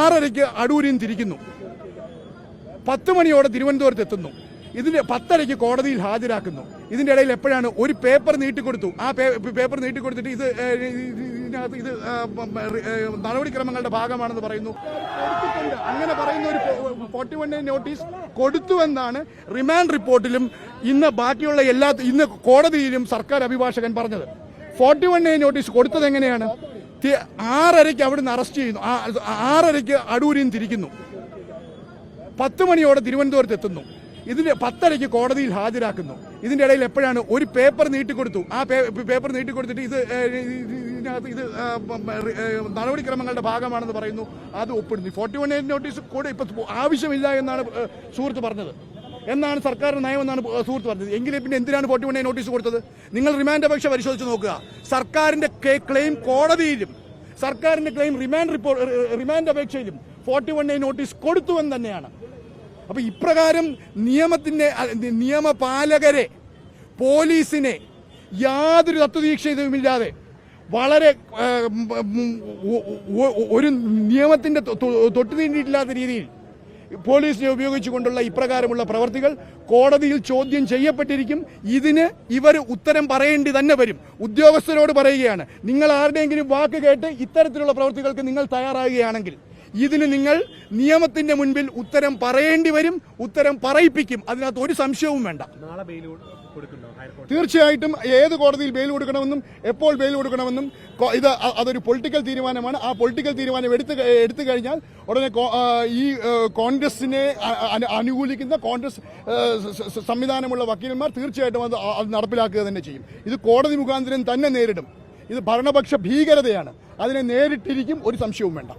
ആറരയ്ക്ക് അടൂരിൽ തിരിക്കുന്നു. പത്ത് മണിയോടെ തിരുവനന്തപുരത്ത് എത്തുന്നു. ഇതിന്റെ പത്തരയ്ക്ക് കോടതിയിൽ ഹാജരാക്കുന്നു. ഇതിന്റെ ഇടയിൽ എപ്പോഴാണ് ഒരു പേപ്പർ നീട്ടിക്കൊടുത്തു. ആ പേപ്പർ നീട്ടിക്കൊടുത്തിട്ട് ഇത് ഇതിനകത്ത് ഇത് നടപടിക്രമങ്ങളുടെ ഭാഗമാണെന്ന് പറയുന്നു. അങ്ങനെ പറയുന്ന ഒരു ഫോർട്ടി വൺ നോട്ടീസ് കൊടുത്തുവെന്നാണ് റിമാൻഡ് റിപ്പോർട്ടിലും ഇന്ന് ബാക്കിയുള്ള എല്ലാ ഇന്ന് കോടതിയിലും സർക്കാർ അഭിഭാഷകൻ പറഞ്ഞത്. ഫോർട്ടി വൺ നോട്ടീസ് കൊടുത്തത് എങ്ങനെയാണ്? ആറരയ്ക്ക് അവിടുന്ന് അറസ്റ്റ് ചെയ്യുന്നു. ആറരയ്ക്ക് അടൂരിൽ നിന്ന് തിരിക്കുന്നു. പത്ത് മണിയോടെ തിരുവനന്തപുരത്ത് എത്തുന്നു. ഇതിന്റെ പത്തരയ്ക്ക് കോടതിയിൽ ഹാജരാക്കുന്നു. ഇതിന്റെ ഇടയിൽ എപ്പോഴാണ് ഒരു പേപ്പർ നീട്ടിക്കൊടുത്തു. ആ പേപ്പർ നീട്ടിക്കൊടുത്തിട്ട് ഇത് ഇതിനകത്ത് ഇത് നടപടിക്രമങ്ങളുടെ ഭാഗമാണെന്ന് പറയുന്നു. അത് ഒപ്പിടുന്നു. ഫോർട്ടി വൺ നോട്ടീസ് കൂടെ ഇപ്പൊ ആവശ്യമില്ല എന്നാണ് സുഹൃത്ത് പറഞ്ഞത്. എന്നാണ് സർക്കാരിന്റെ നയമെന്നാണ് സുഹൃത്ത് പറഞ്ഞത്. എങ്കിലും പിന്നെ എന്തിനാണ് ഫോർട്ടി വൺ നോട്ടീസ് കൊടുത്തത്? നിങ്ങൾ റിമാൻഡ് അപേക്ഷ പരിശോധിച്ച് നോക്കുക. സർക്കാരിന്റെ ക്ലെയിം കോടതിയിലും സർക്കാരിന്റെ ക്ലെയിം റിമാൻഡ് റിപ്പോർട്ട് റിമാൻഡ് അപേക്ഷയിലും ഫോർട്ടി വൺ നോട്ടീസ് കൊടുത്തുവെന്ന് തന്നെയാണ്. അപ്പൊ ഇപ്രകാരം നിയമത്തിന്റെ നിയമപാലകരെ പോലീസിനെ യാതൊരു തത്വദീക്ഷയുമില്ലാതെ വളരെ ഒരു നിയമത്തിന്റെ തൊട്ടു തീണ്ടിയിട്ടില്ലാത്ത രീതിയിൽ പോലീസിനെ ഉപയോഗിച്ചുകൊണ്ടുള്ള ഇപ്രകാരമുള്ള പ്രവർത്തികൾ കോടതിയിൽ ചോദ്യം ചെയ്യപ്പെട്ടിരിക്കും. ഇതിന് ഇവർ ഉത്തരം പറയേണ്ടി തന്നെ വരും. ഉദ്യോഗസ്ഥരോട് പറയുകയാണ് നിങ്ങൾ ആരുടെയെങ്കിലും വാക്ക് കേട്ട് ഇത്തരത്തിലുള്ള പ്രവൃത്തികൾക്ക് നിങ്ങൾ തയ്യാറാകുകയാണെങ്കിൽ ഇതിന് നിങ്ങൾ നിയമത്തിന്റെ മുൻപിൽ ഉത്തരം പറയേണ്ടി വരും ഉത്തരം പറയിപ്പിക്കും. അതിനകത്ത് ഒരു സംശയവും വേണ്ട. തീർച്ചയായിട്ടും ഏത് കോടതിയിൽ ബെയിൽ കൊടുക്കണമെന്നും എപ്പോൾ ബെയിൽ കൊടുക്കണമെന്നും ഇത് അതൊരു പൊളിറ്റിക്കൽ തീരുമാനമാണ്. ആ പൊളിറ്റിക്കൽ തീരുമാനം എടുത്ത് എടുത്തു കഴിഞ്ഞാൽ ഉടനെ ഈ കോൺഗ്രസിനെ അനുകൂലിക്കുന്ന കോൺഗ്രസ് സംവിധാനമുള്ള വക്കീലന്മാർ തീർച്ചയായിട്ടും അത് നടപ്പിലാക്കുക തന്നെ ചെയ്യും. ഇത് കോടതി മുഖാന്തരം തന്നെ നേരിടും. ഇത് ഭരണപക്ഷ ഭീകരതയാണ്. അതിനെ നേരിട്ടിരിക്കും ഒരു സംശയവും വേണ്ട.